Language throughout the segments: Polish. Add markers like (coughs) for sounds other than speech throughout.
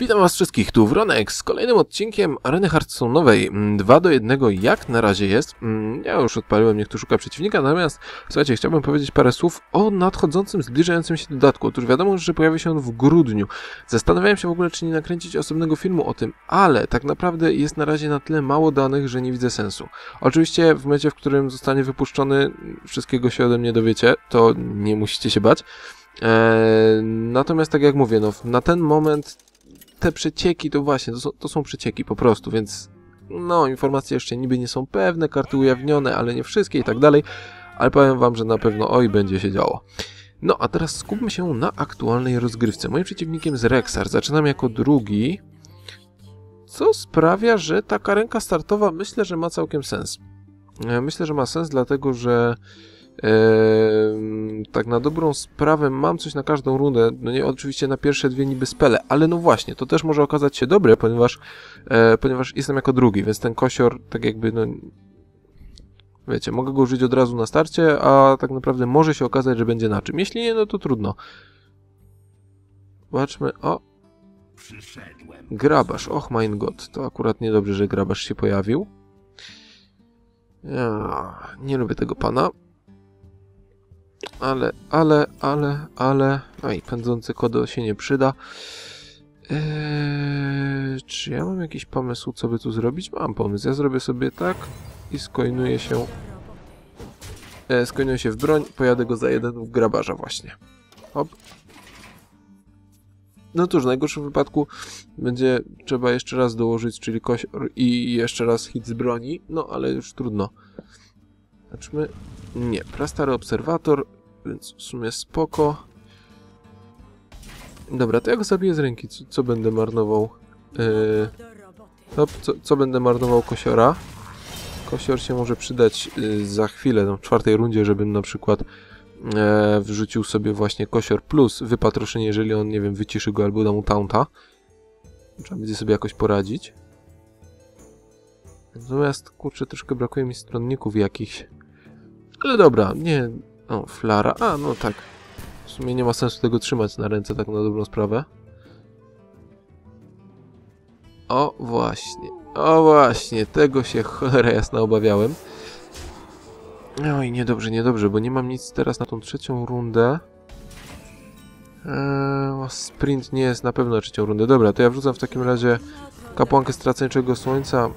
Witam was wszystkich, tu Wronek z kolejnym odcinkiem Areny Hearthstone'owej 2 do 1 jak na razie jest. Mm, Ja już odpaliłem, niech tu szuka przeciwnika, natomiast słuchajcie, chciałbym powiedzieć parę słów o nadchodzącym, zbliżającym się dodatku. Otóż wiadomo, że pojawi się on w grudniu. Zastanawiałem się w ogóle, czy nie nakręcić osobnego filmu o tym, ale tak naprawdę jest na razie na tyle mało danych, że nie widzę sensu. Oczywiście w momencie, w którym zostanie wypuszczony, wszystkiego się ode mnie dowiecie, to nie musicie się bać. Eee, natomiast tak jak mówię, no, na ten moment te przecieki to właśnie, to są, to są przecieki po prostu, więc no, informacje jeszcze niby nie są pewne, karty ujawnione, ale nie wszystkie i tak dalej, ale powiem wam, że na pewno oj, będzie się działo. No, a teraz skupmy się na aktualnej rozgrywce. Moim przeciwnikiem jest Rexar. Zaczynam jako drugi, co sprawia, że taka ręka startowa myślę, że ma całkiem sens. E, Myślę, że ma sens, dlatego że Eee, tak na dobrą sprawę mam coś na każdą rundę. No nie oczywiście na pierwsze dwie niby spele, ale no właśnie, to też może okazać się dobre, ponieważ, e, ponieważ jestem jako drugi, więc ten kosior tak jakby no wiecie, mogę go użyć od razu na starcie, a tak naprawdę może się okazać, że będzie na czym. Jeśli nie, no to trudno. Zobaczmy, o, grabarz, och mein Gott, to akurat niedobrze, że grabarz się pojawił. Ja, nie lubię tego pana. Ale, ale, ale, ale... Aj, pędzący kodo się nie przyda. Eee, czy ja mam jakiś pomysł, co by tu zrobić? Mam pomysł. Ja zrobię sobie tak i skojnuję się... E, skojnuję się w broń, pojadę go za jeden w grabarza właśnie. Hop. No cóż, w najgorszym wypadku będzie trzeba jeszcze raz dołożyć, czyli kosior i jeszcze raz hit z broni, no ale już trudno. Zobaczmy. Nie, prastary obserwator, więc w sumie spoko. Dobra, to ja go zabiję z ręki. Co, co będę marnował? Yy, co, co będę marnował kosiora? Kosior się może przydać yy, za chwilę, no, w czwartej rundzie, żebym na przykład e, wrzucił sobie właśnie kosior plus wypatroszenie, jeżeli on, nie wiem, wyciszy go albo da mu taunta. Trzeba będzie sobie jakoś poradzić. Natomiast, kurczę, troszkę brakuje mi stronników jakichś. Ale dobra, nie... O, flara. A, no tak. W sumie nie ma sensu tego trzymać na ręce, tak na dobrą sprawę. O, właśnie. O, właśnie. Tego się (laughs) cholera jasna obawiałem. Oj, niedobrze, niedobrze, bo nie mam nic teraz na tą trzecią rundę. Eee, sprint nie jest na pewno trzecią rundę. Dobra, to ja wrzucam w takim razie kapłankę straceńczego słońca.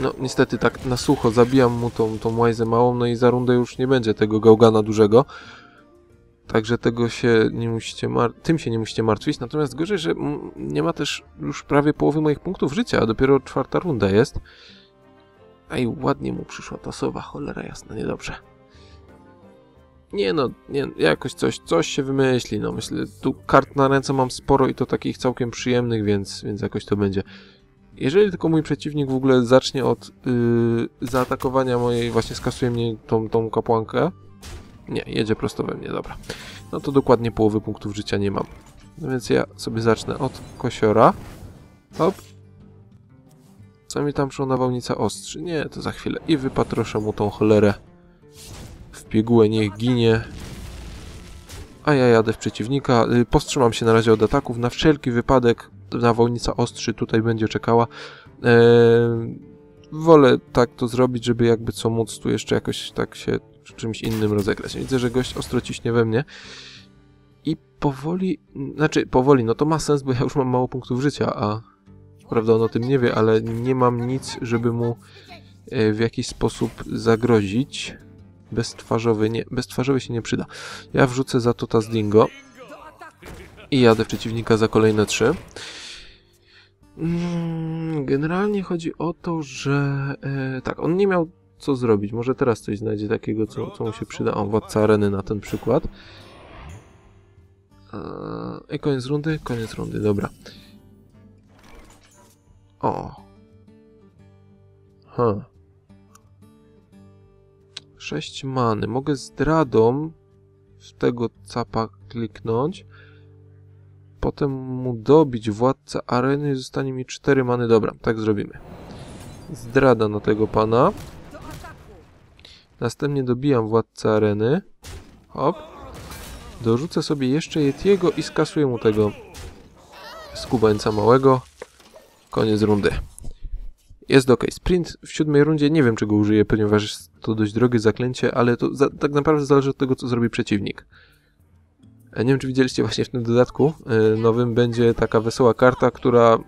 No, niestety tak na sucho zabijam mu tą, tą łajzę małą, no i za rundę już nie będzie tego gałgana dużego. Także tego się nie musicie tym się nie musicie martwić. Natomiast gorzej, że nie ma też już prawie połowy moich punktów życia, a dopiero czwarta runda jest. Ej, ładnie mu przyszła ta sowa, cholera jasna, niedobrze. Nie no, nie, jakoś coś, coś się wymyśli, no myślę, tu kart na ręce mam sporo i to takich całkiem przyjemnych, więc, więc jakoś to będzie. Jeżeli tylko mój przeciwnik w ogóle zacznie od yy, zaatakowania mojej, właśnie skasuje mnie tą, tą kapłankę. Nie, jedzie prosto we mnie, dobra. No to dokładnie połowy punktów życia nie mam. No więc ja sobie zacznę od kosiora. Hop. Co mi tam szło nawałnica ostrzy? Nie, to za chwilę. I wypatroszę mu tą cholerę w pigułę, niech ginie. A ja jadę w przeciwnika. Y, Powstrzymam się na razie od ataków. Na wszelki wypadek nawałnica ostrzy tutaj będzie czekała. Eee, wolę tak to zrobić, żeby jakby co móc tu jeszcze jakoś tak się czymś innym rozegrać. Widzę, że gość ostro ciśnie we mnie. I powoli, znaczy powoli, no to ma sens, bo ja już mam mało punktów życia, a prawda on o tym nie wie, ale nie mam nic, żeby mu e, w jakiś sposób zagrozić. Beztwarzowy, nie, beztwarzowy się nie przyda. Ja wrzucę za to Tazdingo i jadę przeciwnika za kolejne trzy. Mm, Generalnie chodzi o to, że e, tak, on nie miał co zrobić. Może teraz coś znajdzie takiego, co, co mu się przyda. O, władca areny na ten przykład. Eee, I koniec rundy? Koniec rundy, dobra. O. Ha. 6 many. Mogę zdradą w tego capa kliknąć. Potem mu dobić władcę areny i zostanie mi 4 many. Dobra, tak zrobimy. Zdrada na tego pana. Następnie dobijam władcę areny. Hop. Dorzucę sobie jeszcze Yetiego i skasuję mu tego skubańca małego. Koniec rundy. Jest ok. Sprint w siódmej rundzie nie wiem czego użyję, ponieważ jest to dość drogie zaklęcie, ale to za, tak naprawdę zależy od tego, co zrobi przeciwnik. E, Nie wiem, czy widzieliście właśnie w tym dodatku e, nowym będzie taka wesoła karta, która e,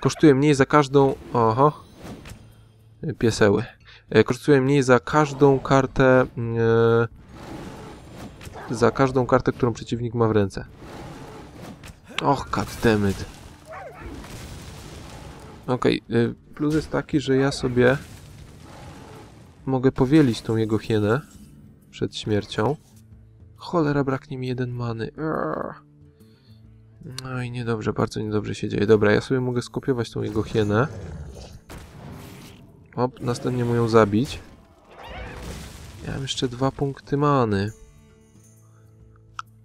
kosztuje mniej za każdą... Oho. Pieseły. Kosztuje mniej za każdą kartę... Za każdą kartę, którą przeciwnik ma w ręce. Och, goddammit. Okej, y, plus jest taki, że ja sobie mogę powielić tą jego hienę przed śmiercią. Cholera, braknie mi jeden many. No i niedobrze, bardzo niedobrze się dzieje. Dobra, ja sobie mogę skopiować tą jego hienę. Hop, następnie mu ją zabić. Mam jeszcze dwa punkty many.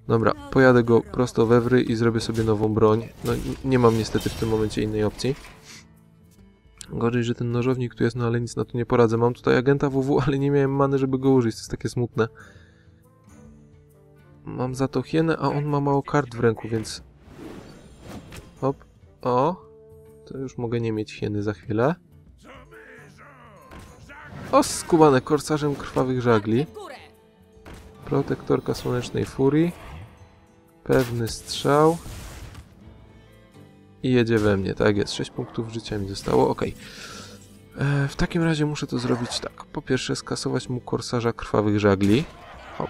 Dobra, pojadę go prosto we wry i zrobię sobie nową broń. No, nie mam niestety w tym momencie innej opcji. Gorzej, że ten nożownik tu jest, no ale nic na to nie poradzę. Mam tutaj agenta WW, ale nie miałem many, żeby go użyć. To jest takie smutne. Mam za to hienę, a on ma mało kart w ręku, więc... Hop. O. To już mogę nie mieć hieny za chwilę. O, skubane korsarzem krwawych żagli. Protektorka słonecznej furii. Pewny strzał. I jedzie we mnie, tak jest. 6 punktów życia mi zostało, ok. E, w takim razie muszę to zrobić tak. Po pierwsze skasować mu korsarza krwawych żagli. Hop.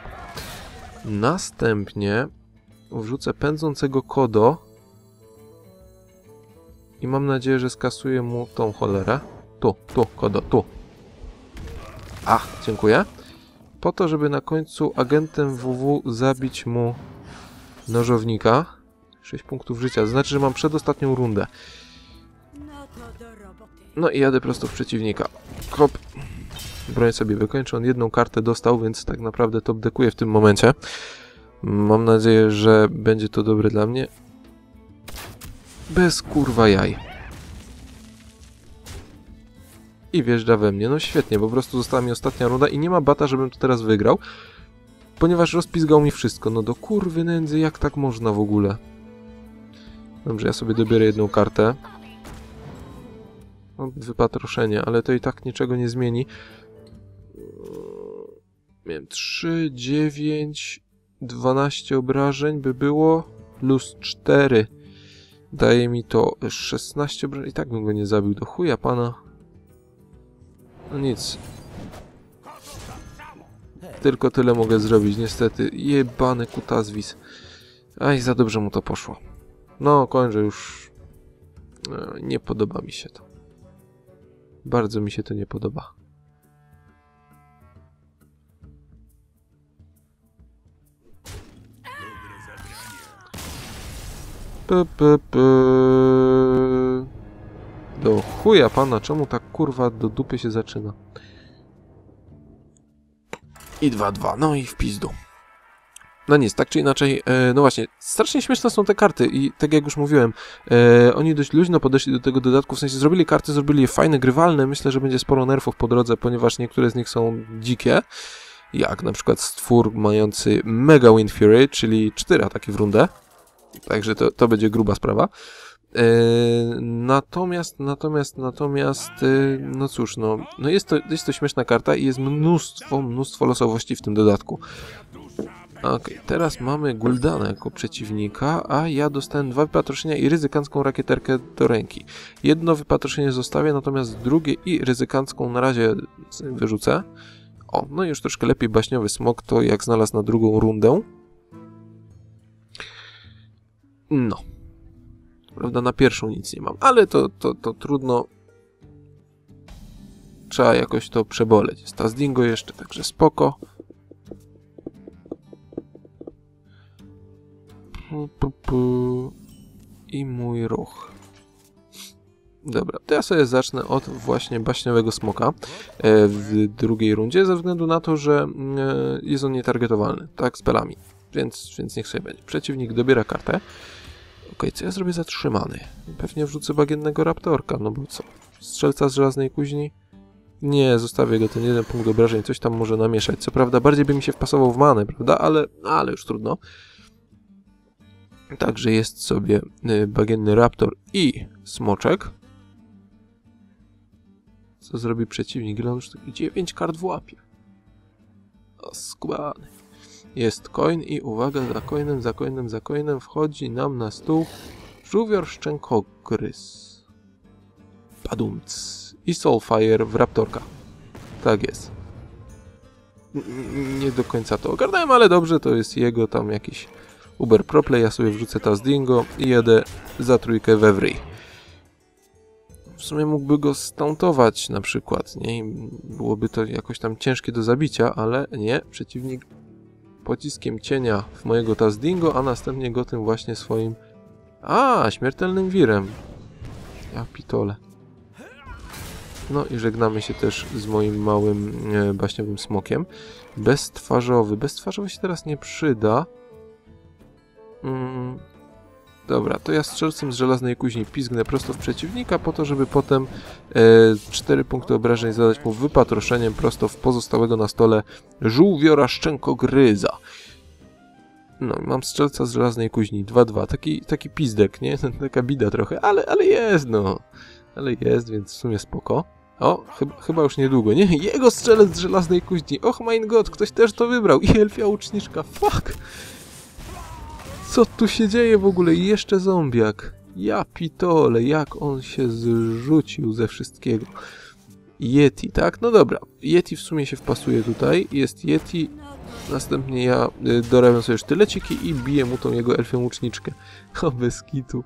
Następnie wrzucę pędzącego kodo. I mam nadzieję, że skasuję mu tą cholerę. Tu, tu, kodo, tu. A, dziękuję. Po to, żeby na końcu agentem WW zabić mu nożownika. 6 punktów życia, znaczy, że mam przedostatnią rundę. No i jadę prosto w przeciwnika. Hop. Broń sobie wykończę. On jedną kartę dostał, więc tak naprawdę top dekuje w tym momencie. Mam nadzieję, że będzie to dobre dla mnie. Bez kurwa jaj. I wjeżdża we mnie. No świetnie, po prostu została mi ostatnia runda i nie ma bata, żebym to teraz wygrał. Ponieważ rozpizgał mi wszystko. No do kurwy nędzy, jak tak można w ogóle? Dobrze, ja sobie dobiorę jedną kartę. No, wypatroszenie, ale to i tak niczego nie zmieni. Miałem 3, 9, 12 obrażeń by było, plus 4. Daje mi to 16 obrażeń. I tak bym go nie zabił, do chuja pana. No nic. Tylko tyle mogę zrobić, niestety. Jebany kutazwis. Aj, za dobrze mu to poszło. No, kończę już. E, Nie podoba mi się to. Bardzo mi się to nie podoba. P, p, p. Do chuja pana, czemu tak kurwa do dupy się zaczyna? I 2-2, no i w pizdu. No nic, tak czy inaczej, e, no właśnie, strasznie śmieszne są te karty i tak jak już mówiłem, e, oni dość luźno podeszli do tego dodatku, w sensie zrobili karty, zrobili je fajne, grywalne, myślę, że będzie sporo nerfów po drodze, ponieważ niektóre z nich są dzikie, jak na przykład stwór mający Mega Wind Fury, czyli 4 ataki w rundę, także to, to będzie gruba sprawa. E, natomiast, natomiast, natomiast, e, no cóż, no, no jest, to, jest to śmieszna karta i jest mnóstwo, mnóstwo losowości w tym dodatku. Okej, teraz mamy Guldana jako przeciwnika, a ja dostałem dwa wypatroszenia i ryzykancką rakieterkę do ręki. Jedno wypatroszenie zostawię, natomiast drugie i ryzykancką na razie wyrzucę. O, no już troszkę lepiej baśniowy smok to jak znalazł na drugą rundę. No. Prawda, na pierwszą nic nie mam, ale to, to, to trudno. Trzeba jakoś to przeboleć. Jest Tazdingo jeszcze, także spoko. I mój ruch. Dobra, to ja sobie zacznę od właśnie baśniowego smoka e, w drugiej rundzie, ze względu na to, że e, jest on nietargetowalny, tak, spelami. Więc, więc niech sobie będzie. Przeciwnik dobiera kartę. Okej, co ja zrobię zatrzymany? Pewnie wrzucę bagiennego raptorka, no bo co? Strzelca z żelaznej kuźni? Nie, zostawię go ten jeden punkt obrażeń, coś tam może namieszać. Co prawda bardziej by mi się wpasował w manę, prawda? Ale, ale już trudno. Także jest sobie y, bagienny raptor i smoczek. Co zrobi przeciwnik? Ile on już taki 9 kart w łapie. O, skubany. Jest coin i uwaga, za coinem, za coinem, za coinem wchodzi nam na stół żółwior szczękogryz. Padumc. I Soulfire w Raptorka. Tak jest. Nie do końca to ogarnąłem, ale dobrze, to jest jego tam jakiś Uber Proplay. Ja sobie wrzucę Tazdingo i jedę za trójkę we wryj. W sumie mógłby go stuntować na przykład, nie? I byłoby to jakoś tam ciężkie do zabicia, ale nie. Przeciwnik pociskiem cienia w mojego Tazdingo, a następnie go tym właśnie swoim... A, śmiertelnym wirem. Ja pitole. No i żegnamy się też z moim małym e, baśniowym smokiem. Beztwarzowy. Beztwarzowy się teraz nie przyda. Mm, dobra, to ja strzelcem z żelaznej kuźni pizgnę prosto w przeciwnika po to, żeby potem e, 4 punkty obrażeń zadać mu wypatroszeniem prosto w pozostałego na stole żółwiora szczękogryza. No, mam strzelca z żelaznej kuźni 2-2. Taki, taki pizdek, nie? (laughs) Taka bida trochę, ale, ale jest, no. Ale jest, więc w sumie spoko. O, chyba, chyba już niedługo, nie? (laughs) Jego strzelec z żelaznej kuźni. Och, mein Gott, ktoś też to wybrał. I elfia łuczniczka, fuck! Co tu się dzieje w ogóle? I jeszcze zombiak. Ja pitole, jak on się zrzucił ze wszystkiego. Yeti, tak? No dobra. Yeti w sumie się wpasuje tutaj. Jest Yeti. Następnie ja y, dorabiam sobie sztyleciki i biję mu tą jego elfią łuczniczkę. O, bez kitu.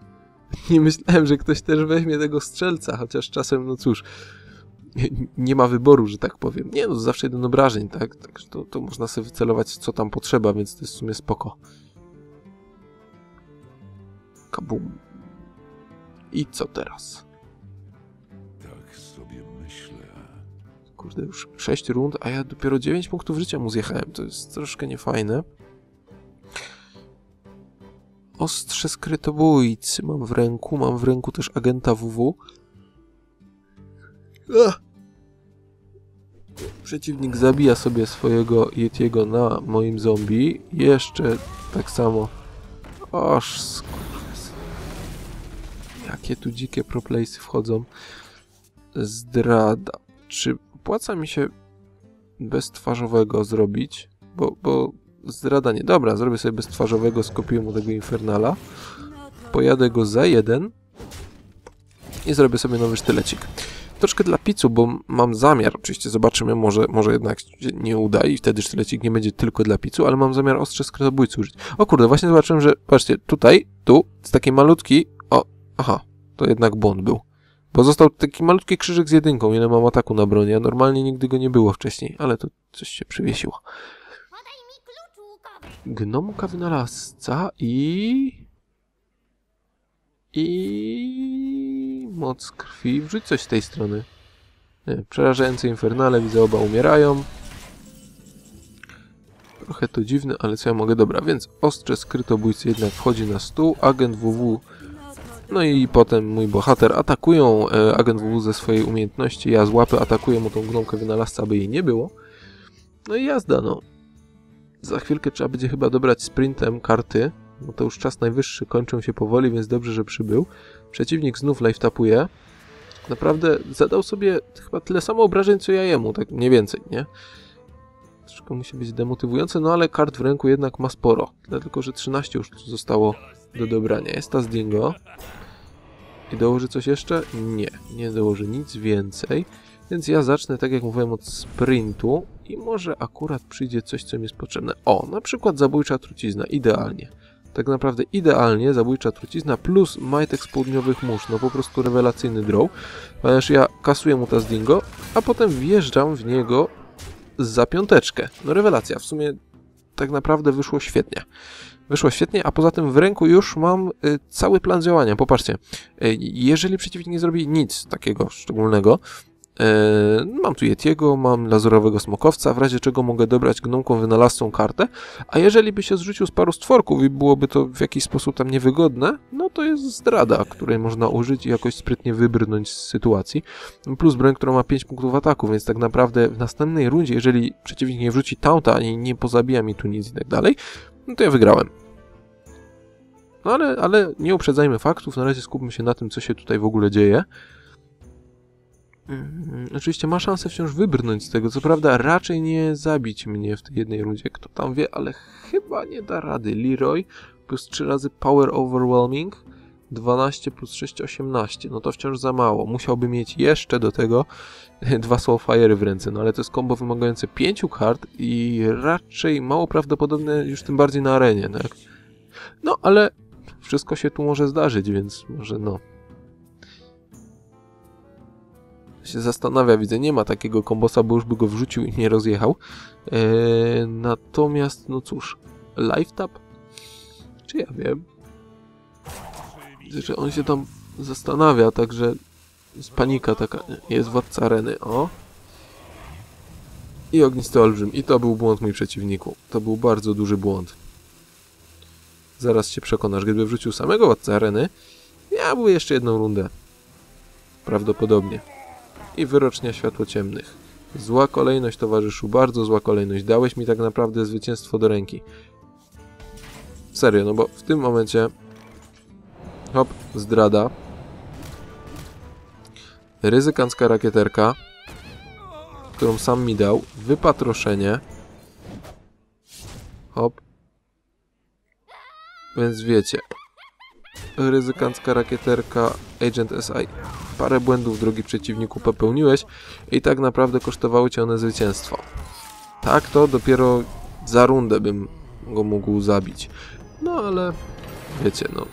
Nie myślałem, że ktoś też weźmie tego strzelca, chociaż czasem, no cóż, nie- ma wyboru, że tak powiem. Nie no, zawsze jeden obrażeń, tak? Także to, to można sobie wycelować, co tam potrzeba, więc to jest w sumie spoko. Kabum. I co teraz? Tak sobie myślę. Kurde, już 6 rund, a ja dopiero 9 punktów życia mu zjechałem. To jest troszkę niefajne. Ostrze skrytobójcy mam w ręku. Mam w ręku też agenta WW. Ach. Przeciwnik zabija sobie swojego Yetiego na moim zombie. Jeszcze tak samo. Skurwys. Jakie tu dzikie proplaysy wchodzą. Zdrada. Czy opłaca mi się beztwarzowego zrobić? Bo, bo zdrada nie. Dobra, zrobię sobie beztwarzowego, skopiuję mu tego Infernala. Pojadę go za jeden i zrobię sobie nowy sztylecik. Troszkę dla picu, bo mam zamiar, oczywiście zobaczymy, może, może jednak się nie uda i wtedy sztylecik nie będzie tylko dla picu, ale mam zamiar ostrze skrytobójcy użyć. O kurde, właśnie zobaczyłem, że, patrzcie, tutaj, tu, jest taki malutki, aha, to jednak błąd był. Bo został taki malutki krzyżyk z jedynką, ile mam ataku na broni, a normalnie nigdy go nie było wcześniej, ale to coś się przywiesiło. Gnomka wynalazca i... I... Moc krwi. Wrzuć coś z tej strony. Nie, przerażające infernale, widzę oba umierają. Trochę to dziwne, ale co ja mogę? Dobra, więc ostrze skrytobójcy jednak wchodzi na stół, agent WW no i potem mój bohater atakują e, agent WW ze swojej umiejętności, ja z łapy atakuję mu tą gnomkę wynalazca, aby jej nie było. No i jazda, no. Za chwilkę trzeba będzie chyba dobrać sprintem karty, no to już czas najwyższy, kończą się powoli, więc dobrze, że przybył. Przeciwnik znów life tapuje. Naprawdę zadał sobie chyba tyle samo obrażeń, co ja jemu, tak mniej więcej, nie? Troszkę musi być demotywujące, no ale kart w ręku jednak ma sporo. Dlatego, że 13 już zostało do dobrania. Jest ta Dingo. I dołoży coś jeszcze? Nie, nie dołoży nic więcej. Więc ja zacznę, tak jak mówiłem, od sprintu i może akurat przyjdzie coś, co mi jest potrzebne. O, na przykład zabójcza trucizna, idealnie. Tak naprawdę idealnie zabójcza trucizna plus majtek z południowych mórz, no po prostu rewelacyjny draw, ponieważ ja kasuję mu ta z Dingo, a potem wjeżdżam w niego za piąteczkę. No rewelacja, w sumie tak naprawdę wyszło świetnie. Wyszło świetnie, a poza tym w ręku już mam y, cały plan działania. Popatrzcie, y, jeżeli przeciwnik nie zrobi nic takiego szczególnego, mam tu Yetiego, mam lazurowego smokowca, w razie czego mogę dobrać gnomką wynalazcą kartę, a jeżeli by się zrzucił z paru stworków i byłoby to w jakiś sposób tam niewygodne, no to jest zdrada, której można użyć i jakoś sprytnie wybrnąć z sytuacji. Plus broń, która ma 5 punktów ataku, więc tak naprawdę w następnej rundzie, jeżeli przeciwnik nie wrzuci taunta ani nie pozabija mi tu nic i tak dalej, no to ja wygrałem. No ale, ale nie uprzedzajmy faktów, na razie skupmy się na tym, co się tutaj w ogóle dzieje. Mm, Oczywiście ma szansę wciąż wybrnąć z tego. Co prawda, raczej nie zabić mnie w tej jednej rundzie. Kto tam wie, ale chyba nie da rady. Leroy plus 3 razy Power Overwhelming. 12 plus 6, 18. No to wciąż za mało. Musiałby mieć jeszcze do tego dwa Soulfire w ręce. No ale to jest kombo wymagające 5 kart i raczej mało prawdopodobne już tym bardziej na arenie, tak? No ale wszystko się tu może zdarzyć, więc może no. Się zastanawia, widzę, nie ma takiego kombosa, bo już by go wrzucił i nie rozjechał. Eee, natomiast, no cóż, live tap? Czy ja wiem? Że on się tam zastanawia, także jest panika taka, jest władca areny, o. I ognisty olbrzym. I to był błąd mój przeciwniku. To był bardzo duży błąd. Zaraz się przekonasz, gdyby wrzucił samego władcę areny, miałby jeszcze jedną rundę. Prawdopodobnie i wyrocznia światło ciemnych. Zła kolejność, towarzyszu, bardzo zła kolejność. Dałeś mi tak naprawdę zwycięstwo do ręki. Serio, no bo w tym momencie hop, zdrada. Ryzykancka rakieterka, którą sam mi dał. Wypatroszenie. Hop. Więc wiecie. Ryzykancka rakieterka, Agent SI parę błędów, drogi przeciwniku, popełniłeś i tak naprawdę kosztowały cię one zwycięstwo. Tak to dopiero za rundę bym go mógł zabić. No ale wiecie, no,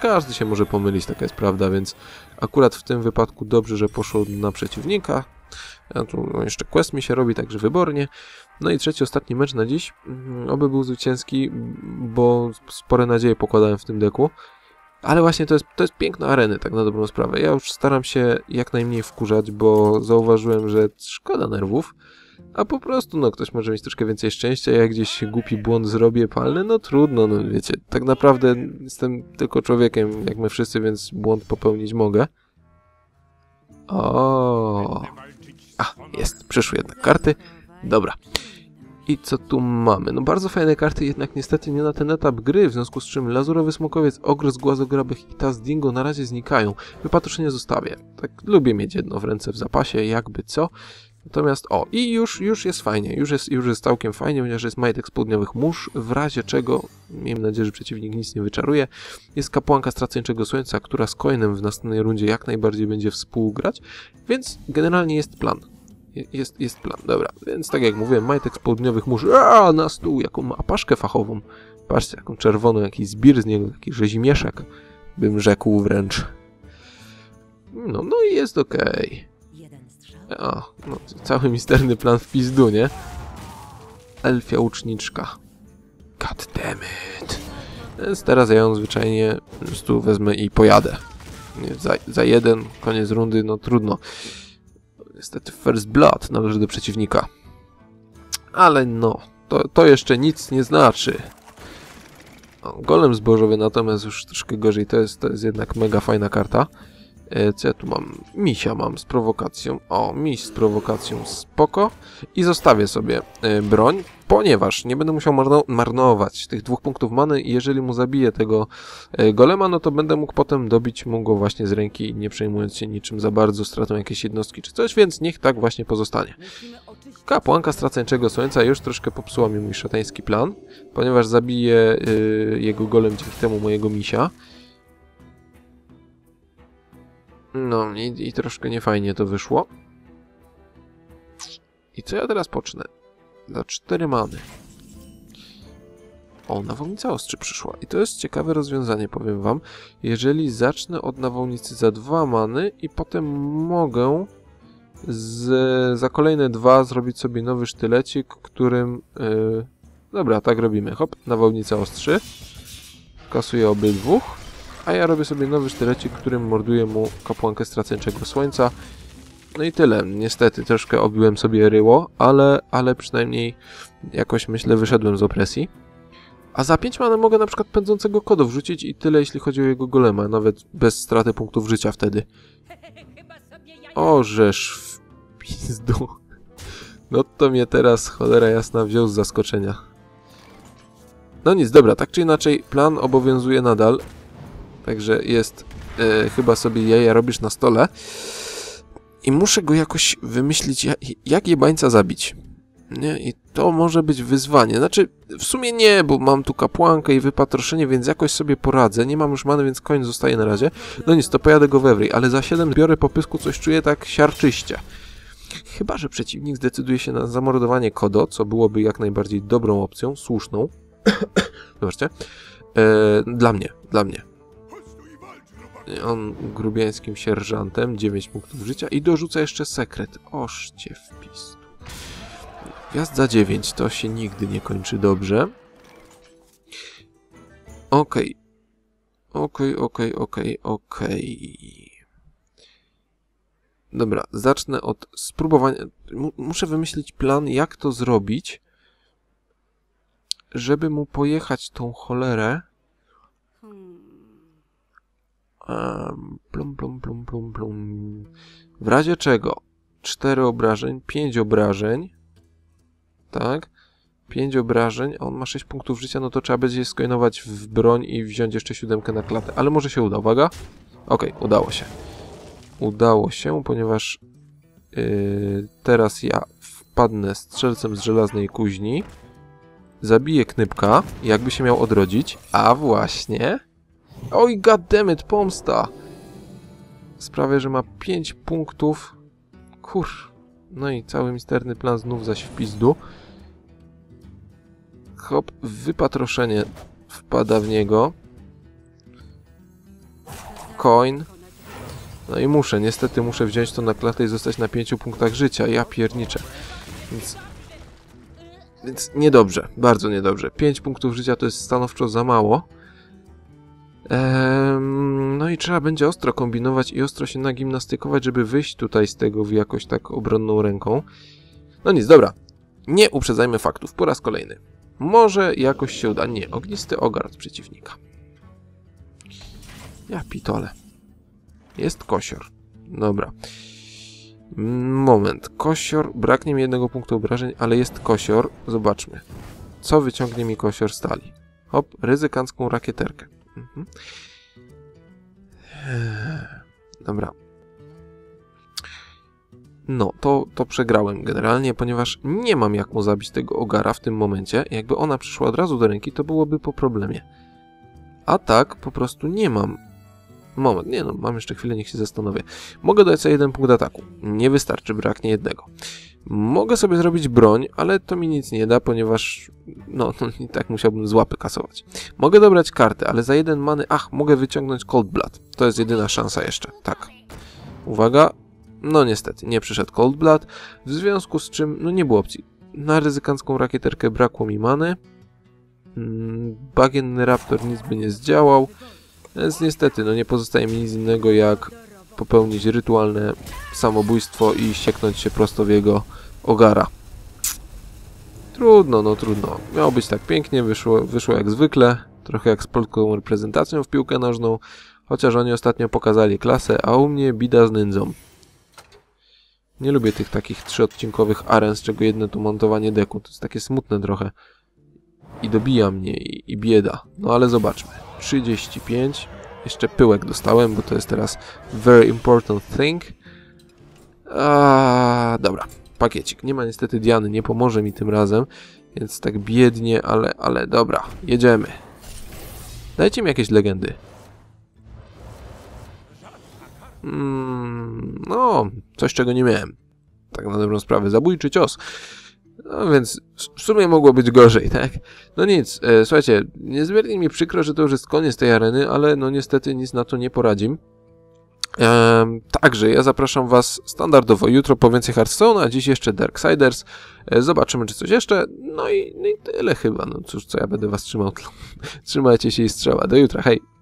każdy się może pomylić, taka jest prawda, więc akurat w tym wypadku dobrze, że poszło na przeciwnika. A tu no, jeszcze quest mi się robi także wybornie. No i trzeci, ostatni mecz na dziś. Mm, Oby był zwycięski, bo spore nadzieje pokładałem w tym deku. Ale właśnie to jest, to jest piękna areny, tak na dobrą sprawę. Ja już staram się jak najmniej wkurzać, bo zauważyłem, że szkoda nerwów, a po prostu, no, ktoś może mieć troszkę więcej szczęścia, jak gdzieś głupi błąd zrobię palny, no trudno, no wiecie, tak naprawdę jestem tylko człowiekiem, jak my wszyscy, więc błąd popełnić mogę. O, A, jest, przyszły jednak karty. Dobra. I co tu mamy? No bardzo fajne karty, jednak niestety nie na ten etap gry, w związku z czym Lazurowy Smokowiec, Ogres, Głazograbych i Taz Dingo na razie znikają. Wypatroszenie zostawię. Tak lubię mieć jedno w ręce w zapasie, jakby co. Natomiast, o, i już, już jest fajnie, już jest, już jest całkiem fajnie, ponieważ jest majetek z południowych mórz, w razie czego, miejmy nadzieję, że przeciwnik nic nie wyczaruje, jest kapłanka straceńczego słońca, która z coinem w następnej rundzie jak najbardziej będzie współgrać, więc generalnie jest plan. Je- Jest, jest plan, dobra. Więc tak jak mówiłem, majtek z południowych mórz, a na stół, jaką ma apaszkę fachową. Patrzcie, jaką czerwoną, jakiś zbir z niego, taki rzezimieszek, bym rzekł wręcz. No, no i jest okej. A, no, cały misterny plan w pizdu, nie? Elfia łuczniczka. God damn it. Więc teraz ja ją zwyczajnie po prostu wezmę i pojadę. Nie, Za, za jeden, koniec rundy, no trudno. Niestety first blood należy do przeciwnika. Ale no, to, to jeszcze nic nie znaczy. O, golem zbożowy natomiast już troszkę gorzej. To jest, to jest jednak mega fajna karta. E, Co ja tu mam? Misia mam z prowokacją. O, miś z prowokacją, spoko. I zostawię sobie e, broń, ponieważ nie będę musiał marno marnować tych dwóch punktów many jeżeli mu zabiję tego e, golema, no to będę mógł potem dobić mu go właśnie z ręki, nie przejmując się niczym za bardzo stratą jakiejś jednostki czy coś, więc niech tak właśnie pozostanie. Kapłanka straceńczego słońca już troszkę popsuła mi mój szatański plan, ponieważ zabiję y, jego golem dzięki temu mojego misia. No i, i troszkę niefajnie to wyszło. I co ja teraz pocznę? Za cztery many. O, nawałnica ostrzy przyszła. I to jest ciekawe rozwiązanie, powiem wam. Jeżeli zacznę od nawałnicy za dwa many i potem mogę z, za kolejne dwa zrobić sobie nowy sztylecik, którym... Yy, dobra, tak robimy. Hop, nawałnica ostrzy. Kasuję obydwóch. A ja robię sobie nowy sztylecik, którym morduję mu kapłankę straceńczego słońca. No i tyle. Niestety troszkę obiłem sobie ryło, ale, ale przynajmniej jakoś myślę wyszedłem z opresji. A za 5 mana mogę na przykład pędzącego kodo wrzucić i tyle jeśli chodzi o jego golema, nawet bez straty punktów życia wtedy. Ja (laughs) Orzesz w pizdu. No to mnie teraz cholera jasna wziął z zaskoczenia. No nic, dobra, tak czy inaczej, plan obowiązuje nadal. Także jest, e, chyba sobie jaja robisz na stole. I muszę go jakoś wymyślić, jak, jak jebańca zabić. Nie? I to może być wyzwanie. Znaczy, w sumie nie, bo mam tu kapłankę i wypatroszenie, więc jakoś sobie poradzę. Nie mam już many, więc koń zostaje na razie. No nic, to pojadę go we wrej, ale za 7 biorę po pysku, coś czuję tak siarczyście. Chyba, że przeciwnik zdecyduje się na zamordowanie Kodo, co byłoby jak najbardziej dobrą opcją, słuszną. (coughs) Zobaczcie. E, dla mnie, dla mnie. On grubiańskim sierżantem, 9 punktów życia i dorzuca jeszcze sekret. Oszcie wpis. Gwiazd za 9 to się nigdy nie kończy dobrze. Okej. Okej, okej, okej, okej. Dobra, zacznę od spróbowania. Mu- Muszę wymyślić plan, jak to zrobić, żeby mu pojechać tą cholerę. Um, plum, plum, plum, plum, plum. W razie czego? 4 obrażeń, 5 obrażeń. Tak? 5 obrażeń, a on ma 6 punktów życia, no to trzeba będzie skoinować w broń i wziąć jeszcze siódemkę na klatę. Ale może się uda, uwaga. Okej, udało się. Udało się, ponieważ yy, teraz ja wpadnę strzelcem z żelaznej kuźni, zabiję knypka, jakby się miał odrodzić, a właśnie... Oj, goddammit, pomsta! Sprawia, że ma 5 punktów. Kur... No i cały misterny plan znów zaś w pizdu. Hop, wypatroszenie wpada w niego. Coin. No i muszę, niestety muszę wziąć to na klatę i zostać na 5 punktach życia. Ja pierniczę. Więc... Więc niedobrze, bardzo niedobrze. 5 punktów życia to jest stanowczo za mało. No i trzeba będzie ostro kombinować i ostro się nagimnastykować, żeby wyjść tutaj z tego w jakoś tak obronną ręką. No nic, dobra. Nie uprzedzajmy faktów po raz kolejny. Może jakoś się uda. Nie, ognisty ogard przeciwnika. Ja pitole. Jest kosior. Dobra. Moment. Kosior. Braknie mi jednego punktu obrażeń, ale jest kosior. Zobaczmy. Co wyciągnie mi kosior stali? Hop, ryzykancką rakieterkę. Mhm. Eee, Dobra. No, to, to przegrałem generalnie, ponieważ nie mam jak mu zabić tego ogara w tym momencie. Jakby ona przyszła od razu do ręki, to byłoby po problemie. A tak, po prostu nie mam. Moment, nie no, mam jeszcze chwilę, niech się zastanowię. Mogę dać sobie jeden punkt ataku. Nie wystarczy, braknie jednego. Mogę sobie zrobić broń, ale to mi nic nie da, ponieważ no, no (laughs) i tak musiałbym z łapy kasować. Mogę dobrać kartę, ale za jeden many... Ach, mogę wyciągnąć Cold Blood. To jest jedyna szansa jeszcze. Tak. Uwaga. No niestety, nie przyszedł Cold Blood, w związku z czym, no nie było opcji. Na ryzykancką rakieterkę brakło mi many. Mm, Bagienny Raptor nic by nie zdziałał. Więc niestety, no nie pozostaje mi nic innego jak popełnić rytualne samobójstwo i sieknąć się prosto w jego ogara. Trudno, no trudno. Miało być tak pięknie, wyszło, wyszło jak zwykle. Trochę jak z polską reprezentacją w piłkę nożną. Chociaż oni ostatnio pokazali klasę, a u mnie bida z nędzą. Nie lubię tych takich trzyodcinkowych aren, z czego jedno to montowanie deku. To jest takie smutne trochę. I dobija mnie, i, i bieda. No ale zobaczmy. 35. Jeszcze pyłek dostałem, bo to jest teraz very important thing. A, dobra, pakiecik. Nie ma niestety Diany, nie pomoże mi tym razem, więc tak biednie, ale, ale dobra, jedziemy. Dajcie mi jakieś legendy. Mm, no, coś czego nie miałem. Tak na dobrą sprawę, zabójczy cios. No więc w sumie mogło być gorzej, (laughs) tak? No nic, e, słuchajcie, niezmiernie mi przykro, że to już jest koniec tej areny, ale no niestety nic na to nie poradzim. Ehm, także ja zapraszam Was standardowo jutro po więcej Hearthstone, a dziś jeszcze Darksiders. E, zobaczymy, czy coś jeszcze. No i, no i tyle chyba. No cóż, co ja będę Was trzymał. (laughs) Trzymajcie się i strzała. Do jutra, hej!